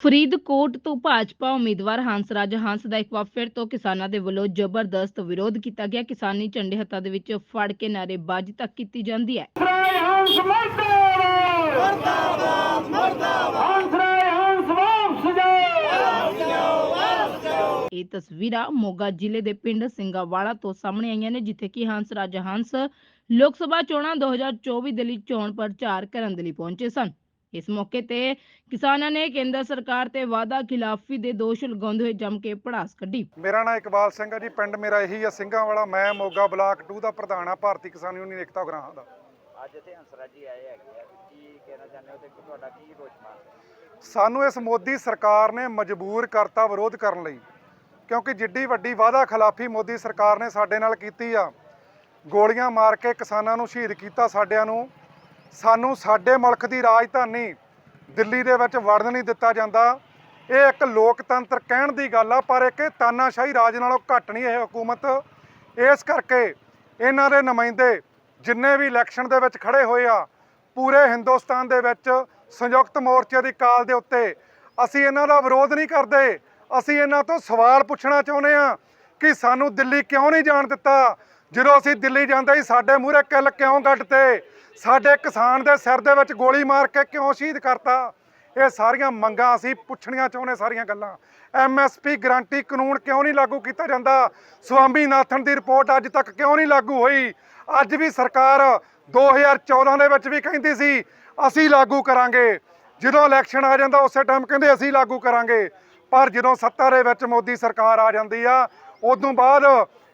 ਫਰੀਦਕੋਟ ਤੋਂ ਭਾਜਪਾ ਉਮੀਦਵਾਰ ਹੰਸਰਾਜ ਹੰਸ ਦਾ ਇੱਕ ਵਾਰ ਫਿਰ ਤੋਂ ਕਿਸਾਨਾਂ ਦੇ ਵੱਲੋਂ ਜ਼ਬਰਦਸਤ ਵਿਰੋਧ ਕੀਤਾ ਗਿਆ। ਕਿਸਾਨੀ ਝੰਡੇ ਹੱਥਾਂ ਦੇ ਵਿੱਚ ਫੜ ਕੇ ਨਾਅਰੇਬਾਜ਼ੀ ਤੱਕ ਕੀਤੀ ਜਾਂਦੀ ਹੈ। ਹੰਸ ਹੰਸ ਇਹ ਤਸਵੀਰਾਂ ਮੋਗਾ ਜ਼ਿਲ੍ਹੇ ਦੇ ਪਿੰਡ ਸਿੰਘਾਵਾਲਾ ਤੋਂ ਸਾਹਮਣੇ ਆਈਆਂ ਨੇ ਜਿੱਥੇ ਕਿ ਹੰਸਰਾਜ ਹੰਸ ਲੋਕ ਸਭਾ ਚੋਣਾਂ 2024 ਦੇ ਲਈ ਚੋਣ ਪ੍ਰਚਾਰ ਕਰਨ ਦੇ ਲਈ ਪਹੁੰਚੇ ਸਨ। ਇਸ ਮੌਕੇ ਤੇ ਕਿਸਾਨਾਂ ਨੇ ਕੇਂਦਰ ਸਰਕਾਰ ਤੇ ਵਾਅਦਾ ਖਿਲਾਫੀ ਦੇ ਦੋਸ਼ ਲਗਾਉਂਦੇ ਹੋਏ ਜੰਮ ਕੇ ਪੜਾਸ ਕੱਢੀ। ਮੇਰਾ ਨਾਮ ਇਕਬਾਲ ਸਿੰਘ ਹੈ ਜੀ ਪਿੰਡ ਮੇਰਾ ਇਹੀ ਆ ਸਿੰਘਾਂ ਵਾਲਾ ਮੈਂ ਮੋਗਾ ਬਲਾਕ 2 ਦਾ ਪ੍ਰਧਾਨ ਆ ਭਾਰਤੀ ਕਿਸਾਨ ਯੂਨੀਅਨ ਏਕਤਾ ਉਗਰਾਹਾਂ ਦਾ। ਅੱਜ ਇੱਥੇ ਹੰਸਰਾਜ ਜੀ ਆਏ ਹੈਗੇ ਆ ਕੀ ਕਹਿਣਾ ਚਾਹੁੰਦੇ ਹੋ ਤੇ ਤੁਹਾਡਾ ਕੀ ਰੋਸ਼ਮਾਨ ਸਾਨੂੰ ਇਸ ਮੋਦੀ ਸਰਕਾਰ ਨੇ ਮਜਬੂਰ ਕਰਤਾ ਵਿਰੋਧ ਕਰਨ ਲਈ ਕਿਉਂਕਿ ਜਿੱਡੀ ਵੱਡੀ ਵਾਅਦਾ ਖਿਲਾਫੀ ਮੋਦੀ ਸਰਕਾਰ ਨੇ ਸਾਡੇ ਨਾਲ ਕੀਤੀ ਆ ਗੋਲੀਆਂ ਮਾਰ ਕੇ ਕਿਸਾਨਾਂ ਨੂੰ ਸ਼ਹੀਦ ਕੀਤਾ ਸਾਡਿਆਂ ਨੂੰ ਸਾਨੂੰ ਸਾਡੇ ਮੁਲਕ ਦੀ ਰਾਜਧਾਨੀ ਦਿੱਲੀ ਦੇ ਵਿੱਚ ਵੜਨ ਨਹੀਂ ਦਿੱਤਾ ਜਾਂਦਾ। ਇਹ ਇੱਕ ਲੋਕਤੰਤਰ ਕਹਿਣ ਦੀ ਗੱਲ ਆ, ਪਰ ਇੱਕ ਤਾਨਾਸ਼ਾਹੀ ਰਾਜ ਨਾਲੋਂ ਘੱਟ ਨਹੀਂ ਇਹ ਹਕੂਮਤ। ਇਸ ਕਰਕੇ ਇਹਨਾਂ ਦੇ ਨੁਮਾਇੰਦੇ ਜਿੰਨੇ ਵੀ ਇਲੈਕਸ਼ਨ ਦੇ ਵਿੱਚ ਖੜੇ ਹੋਏ ਆ, ਪੂਰੇ ਹਿੰਦੁਸਤਾਨ ਦੇ ਵਿੱਚ ਸੰਯੁਕਤ ਮੋਰਚੇ ਦੀ ਕਾਲ ਦੇ ਉੱਤੇ ਅਸੀਂ ਇਹਨਾਂ ਦਾ ਵਿਰੋਧ ਨਹੀਂ ਕਰਦੇ। ਅਸੀਂ ਇਹਨਾਂ ਤੋਂ ਸਵਾਲ ਪੁੱਛਣਾ ਚਾਹੁੰਦੇ ਆ ਕਿ ਸਾਨੂੰ ਦਿੱਲੀ ਕਿਉਂ ਨਹੀਂ ਜਾਣ ਦਿੱਤਾ? ਜਦੋਂ ਅਸੀਂ ਦਿੱਲੀ ਜਾਂਦੇ ਸੀ, ਸਾਡੇ ਮੂਹਰੇ ਕਿੱਲ ਕਿਉਂ ਗੱਡਤੇ ਸਾਡੇ ਕਿਸਾਨ ਦੇ ਸਿਰ ਦੇ ਵਿੱਚ ਗੋਲੀ ਮਾਰ ਕੇ ਕਿਉਂ ਸ਼ਹੀਦ ਕਰਤਾ? ਇਹ ਸਾਰੀਆਂ ਮੰਗਾਂ ਅਸੀਂ ਪੁੱਛਣੀਆਂ ਚਾਹੁੰਦੇ ਸਾਰੀਆਂ ਗੱਲਾਂ। ਐਮਐਸਪੀ ਗਰੰਟੀ ਕਾਨੂੰਨ ਕਿਉਂ ਨਹੀਂ ਲਾਗੂ ਕੀਤਾ ਜਾਂਦਾ? ਸਵਾਮੀਨਾਥਨ ਦੀ ਰਿਪੋਰਟ ਅੱਜ ਤੱਕ ਕਿਉਂ ਨਹੀਂ ਲਾਗੂ ਹੋਈ? ਅੱਜ ਵੀ ਸਰਕਾਰ 2014 ਦੇ ਵਿੱਚ ਵੀ ਕਹਿੰਦੀ ਸੀ, ਅਸੀਂ ਲਾਗੂ ਕਰਾਂਗੇ। ਜਦੋਂ ਇਲੈਕਸ਼ਨ ਆ ਜਾਂਦਾ, ਉਸੇ ਟਾਈਮ ਕਹਿੰਦੇ ਅਸੀਂ ਲਾਗੂ ਕਰਾਂਗੇ। ਪਰ ਜਦੋਂ ਸੱਤਾ ਦੇ ਵਿੱਚ ਮੋਦੀ ਸਰਕਾਰ ਆ ਜਾਂਦੀ ਆ, ਉਦੋਂ ਬਾਅਦ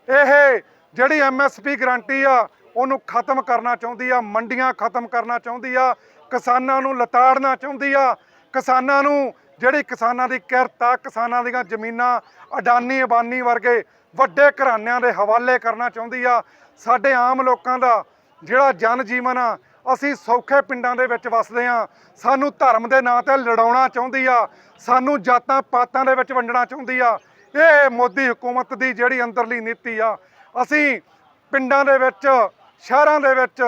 ਇਹ ਜਿਹੜੀ ਐਮਐਸਪੀ ਗਰੰਟੀ ਆ ਉਹਨੂੰ ਖਤਮ ਕਰਨਾ ਚਾਹੁੰਦੀ ਆ, ਮੰਡੀਆਂ ਖਤਮ ਕਰਨਾ ਚਾਹੁੰਦੀ ਆ, ਕਿਸਾਨਾਂ ਨੂੰ ਲਤਾੜਨਾ ਚਾਹੁੰਦੀ ਆ, ਕਿਸਾਨਾਂ ਨੂੰ ਜਿਹੜੀ ਕਿਸਾਨਾਂ ਦੀ ਕਿਰਤ ਆ, ਕਿਸਾਨਾਂ ਦੀਆਂ ਜ਼ਮੀਨਾਂ ਅਡਾਨੀ ਅਬਾਨੀ ਵਰਗੇ ਵੱਡੇ ਘਰਾਣਿਆਂ ਦੇ ਹਵਾਲੇ ਕਰਨਾ ਚਾਹੁੰਦੀ ਆ। ਸਾਡੇ ਆਮ ਲੋਕਾਂ ਦਾ ਜਿਹੜਾ ਜਨ ਜੀਵਨ ਆ, ਅਸੀਂ ਸੌਖੇ ਪਿੰਡਾਂ ਦੇ ਵਿੱਚ ਵਸਦੇ ਆ। ਸਾਨੂੰ ਧਰਮ ਦੇ ਨਾਂ ਤੇ ਲੜਾਉਣਾ ਚਾਹੁੰਦੀ ਆ, ਸਾਨੂੰ ਜਾਤਾਂ ਪਾਤਾਂ ਦੇ ਵਿੱਚ ਵੰਡਣਾ ਚਾਹੁੰਦੀ ਆ। ਇਹ ਮੋਦੀ ਹਕੂਮਤ ਦੀ ਜਿਹੜੀ ਅੰਦਰਲੀ ਨੀਤੀ ਆ, ਅਸੀਂ ਪਿੰਡਾਂ ਦੇ ਵਿੱਚ ਸ਼ਹਿਰਾਂ ਦੇ ਵਿੱਚ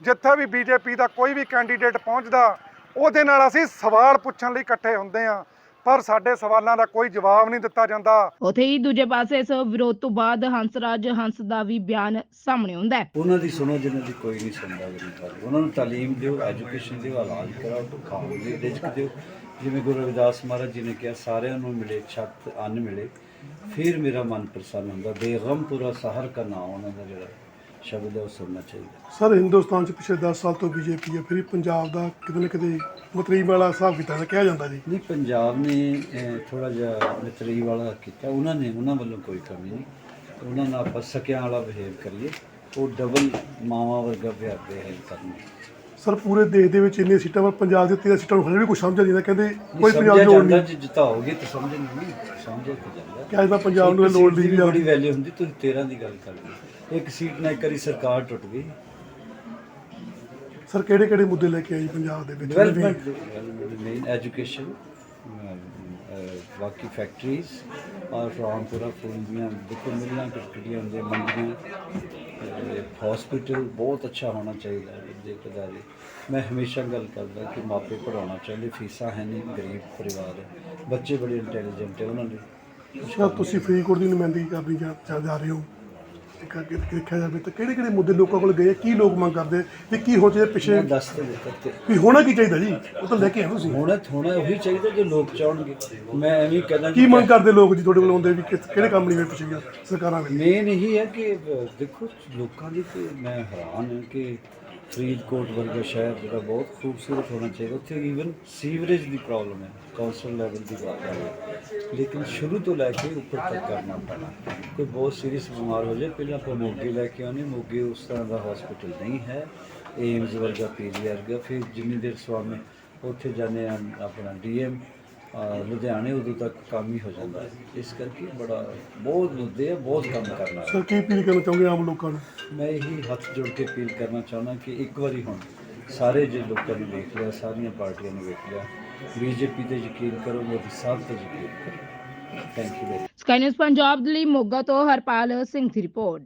ਜਿੱਥੇ ਵੀ ਬੀਜੇਪੀ ਦਾ ਕੋਈ ਵੀ ਕੈਂਡੀਡੇਟ ਪਹੁੰਚਦਾ ਉਹਦੇ ਨਾਲ ਅਸੀਂ ਸਵਾਲ ਪੁੱਛਣ ਲਈ ਇਕੱਠੇ ਹੁੰਦੇ ਆ ਪਰ ਸਾਡੇ ਸਵਾਲਾਂ ਦਾ ਕੋਈ ਜਵਾਬ ਨਹੀਂ ਦਿੱਤਾ ਜਾਂਦਾ। ਉਥੇ ਹੀ ਦੂਜੇ ਪਾਸੇ ਇਸ ਵਿਰੋਧ ਤੋਂ ਬਾਅਦ ਹੰਸਰਾਜ ਹੰਸ ਦਾ ਵੀ ਬਿਆਨ ਸਾਹਮਣੇ ਆਉਂਦਾ ਹੈ। ਉਹਨਾਂ ਦੀ ਸੁਣੋ ਜਿਨ੍ਹਾਂ ਦੀ ਕੋਈ ਨਹੀਂ ਸੁਣਦਾ ਉਹਨਾਂ ਨੂੰ ਤਾਲੀਮ ਦਿਓ ਐਜੂਕੇਸ਼ਨ ਦਿਓ ਇਲਾਜ ਕਰਾਓ ਤੋਂ ਖਾਣ ਲਈ ਰਿਜ਼ਕ ਦਿਓ। ਜਿਵੇਂ ਗੁਰੂ ਰਵਿਦਾਸ ਮਹਾਰਾਜ ਜੀ ਨੇ ਕਿਹਾ ਸਾਰਿਆਂ ਨੂੰ ਮਿਲੇ ਛੱਤ ਅੰਨ ਮਿਲੇ। ਫਿਰ ਮੇਰਾ ਮਨ ਪ੍ਰਸੰਨ ਹੁੰਦਾ ਬੇਗਮ ਪੂਰਾ ਸਹਰ ਨਾਮ ਉਹਨਾਂ ਦਾ ਜਿਹੜਾ ਸ਼ਬਦ ਹੈ ਉਹ ਸੁਣਨਾ ਚਾਹੀਦਾ। ਸਰ ਹਿੰਦੁਸਤਾਨ 'ਚ ਪਿਛਲੇ 10 ਸਾਲ ਤੋਂ ਬੀਜੇਪੀ ਹੈ ਫਿਰ ਪੰਜਾਬ ਦਾ ਕਿਤੇ ਨਾ ਕਿਤੇ ਮਤਰੀਬ ਵਾਲਾ ਹਿਸਾਬ ਕੀਤਾ ਤਾਂ ਕਿਹਾ ਜਾਂਦਾ ਜੀ। ਨਹੀਂ ਪੰਜਾਬ ਨੇ ਥੋੜਾ ਜਿਹਾ ਮਿਤਰੀ ਵਾਲਾ ਕੀਤਾ। ਉਹਨਾਂ ਨੇ ਉਹਨਾਂ ਵੱਲੋਂ ਕੋਈ ਕਮੀ ਨਹੀਂ। ਉਹਨਾਂ ਨਾਲ ਆਪਾਂ ਸਕਿਆਂ ਵਾਲਾ ਬਿਹੇਵ ਕਰੀਏ। ਉਹ ਡਬਲ ਮਾਵਾ ਵਰਗਾ ਬਿਹੇਵ ਕਰਨਾ ਸਰ ਪੂਰੇ ਦੇਸ਼ ਦੇ ਵਿੱਚ ਇੰਨੀਆਂ ਸੀਟਾਂ ਪਰ ਪੰਜਾਬ ਦੇ 13 ਸੀਟਾਂ ਨੂੰ ਹਲੇ ਵੀ ਕੁਝ ਸਮਝ ਨਹੀਂ ਆਉਂਦਾ। ਕਹਿੰਦੇ ਕੋਈ ਪੰਜਾਬ ਦੀ ਲੋੜ ਨਹੀਂ। ਜਿਤਾਓਗੇ ਤਾਂ ਸਮਝ ਨਹੀਂ ਸਮਝੇ ਤਾਂ ਜਾਂਦਾ। ਕਿਹਾ ਜਾਂਦਾ ਪੰਜਾਬ ਨੂੰ ਲੋੜ ਨਹੀਂ ਬੜੀ ਵੈਲਿਊ ਹੁੰਦੀ ਤੁਸੀਂ 13 ਦੀ ਗੱਲ ਕਰਦੇ ਇੱਕ ਸੀਟ ਨਾਲ ਇੱਕ ਵਾਰੀ ਸਰਕਾਰ ਟੁੱਟ ਗਈ। ਸਰ ਕਿਹੜੇ ਕਿਹੜੇ ਮੁੱਦੇ ਲੈ ਕੇ ਆਈ ਪੰਜਾਬ ਦੇ ਵਿੱਚ? ਡਿਵੈਲਪਮੈਂਟ ਮੇਨ ਐਜੂਕੇਸ਼ਨ ਬਾਕੀ ਫੈਕਟਰੀਜ਼ ਔਰ ਰਾਮਪੁਰਾ ਫੂਲ ਦੀਆਂ ਦੇਖੋ ਮਿਲਾਂ ਕਿਹੜੀਆਂ ਹੁੰਦੀਆਂ ਮੰਡੀਆਂ। ਹਸਪੀਟਲ ਬਹੁਤ ਅੱਛਾ ਹੋਣਾ ਚਾਹੀਦਾ ਹੈ ਦੇਖਦਾਰੀ ਮੈਂ ਹਮੇਸ਼ਾ ਗੱਲ ਕਰਦਾ ਕਿ ਮਾਪੇ ਪੜਾਉਣਾ ਚਾਹੁੰਦੇ, ਫੀਸਾਂ ਹੈ ਨਹੀਂ, ਗਰੀਬ ਪਰਿਵਾਰ ਹੈ। ਬੱਚੇ ਬੜੇ ਇੰਟੈਲੀਜੈਂਟ ਹੈ ਉਹਨਾਂ ਦੇ। ਸਰ ਤੁਸੀਂ ਫਰੀਦਕੋਟ ਦੀ ਨੁਮਾਇੰਦਗੀ ਕਰਨੀ ਜਾ- ਜਾ ਰਹੇ ਹੋ। ਅੱਗੇ ਦੇਖਿਆ ਜਾਵੇ ਤਾਂ ਕਿਹੜੇ ਕਿਹੜੇ ਮੁੱਦੇ ਲੋਕਾਂ ਕੋਲ ਗਏ ਕੀ ਲੋਕ ਮੰਗ ਕਰਦੇ ਵੀ ਕੀ ਹੋ ਚਾਹੀਦਾ ਪਿੱਛੇ? ਮੈਂ ਦੱਸ ਤੇ ਦਿੱਤਾ ਤੇ ਵੀ ਹੋਣਾ ਕੀ ਚਾਹੀਦਾ ਜੀ? ਉਹ ਤਾਂ ਲੈ ਕੇ ਆਏ ਤੁਸੀਂ। ਹੋਣਾ ਹੋਣਾ ਉਹੀ ਚਾਹੀਦਾ ਜੋ ਲੋਕ ਚਾਹਣਗੇ। ਮੈਂ ਐਵੇਂ ਹੀ ਕਹਿੰਦਾ ਕੀ ਮੰਗ ਕਰਦੇ ਲੋਕ ਜੀ ਤੁਹਾਡੇ ਕੋਲ ਆਉਂਦੇ ਵੀ ਕਿ- ਕਿਹੜੇ ਕੰਮ ਨਹੀਂ ਹੋਏ ਪਿਛਲੀਆਂ ਸਰਕਾਰਾਂ ਵੇਲੇ ਮੇਨ ਇਹੀ ਹੈ ਕਿ ਅਹ, ਦੇਖੋ ਲੋਕਾਂ ਦੀ ਤੇ ਮੈਂ ਹੈਰਾਨ ਹਾਂ ਕਿ ਫਰੀਦਕੋਟ ਵਰਗਾ ਸ਼ਹਿਰ ਜਿਹੜਾ ਬਹੁਤ ਖੂਬਸੂਰਤ ਹੋਣਾ ਚਾਹੀਦਾ। ਉੱਥੇ ਈਵਨ ਸੀਵਰੇਜ ਦੀ ਪ੍ਰੋਬਲਮ ਹੈ ਕੌਂਸਲ ਲੈਵਲ ਦੀ ਗੱਲ ਹੈ। ਲੇਕਿਨ ਸ਼ੁਰੂ ਤੋਂ ਲੈ ਕੇ ਉੱਪਰ ਤੱਕ ਕਰਨਾ ਪੈਣਾ। ਕੋਈ ਬਹੁਤ ਸੀਰੀਅਸ ਬਿਮਾਰ ਹੋ ਜਾਏ, ਪਹਿਲਾਂ ਆਪਾਂ ਮੋਗੇ ਲੈ ਕੇ ਆਉਂਦੇ ਮੋਗੇ ਉਸ ਤਰ੍ਹਾਂ ਦਾ ਹਸਪੀਟਲ ਨਹੀਂ ਹੈ। ਏਮਜ਼ ਵਰਗਾ ਪੀਜੀਆਰ ਵਰਗਾ ਫਿਰ ਜਿੰਨੀ ਦੇਰ ਸਵਾਮੀ ਉੱਥੇ ਜਾਂਦੇ ਆ ਆਪਣਾ ਡੀਐਮ ਲੁਧਿਆਣੇ ਉਦੋਂ ਤੱਕ ਕੰਮ ਹੀ ਹੋ ਜਾਂਦਾ ਹੈ। ਇਸ ਕਰਕੇ ਬੜਾ ਬਹੁਤ ਮੁੱਦੇ ਆ ਬਹੁਤ ਕੰਮ ਕਰਨਾ ਹੈ। ਸਰ ਕੀ ਅਪੀਲ ਕਰਨਾ ਚਾਹੁੰਦੇ ਆਮ ਲੋਕਾਂ ਨੂੰ? ਮੈਂ ਇਹੀ ਹੱਥ ਜੋੜ ਕੇ ਅਪੀਲ ਕਰਨਾ ਚਾਹੁੰਦਾ ਕਿ ਇੱਕ ਵਾਰੀ ਹੁਣ ਸਾਰੇ ਜੇ ਲੋਕਾਂ ਨੇ ਵੇਖ ਲਿਆ ਸਾਰੀਆਂ ਪਾਰਟੀਆਂ ਨੇ ਵੇਖ ਲਿਆ ਬੀਜੇਪੀ ਤੇ ਯਕੀਨ ਕਰੋ ਮੋਦੀ ਸਾਹਿਬ ਤੇ ਯਕੀਨ ਕਰੋ। Thank you very Sky News Punjab ਦੇ ਲਈ ਮੋਗਾ ਤੋਂ ਹਰਪਾਲ ਸਿੰਘ ਦੀ ਰਿਪੋਰਟ।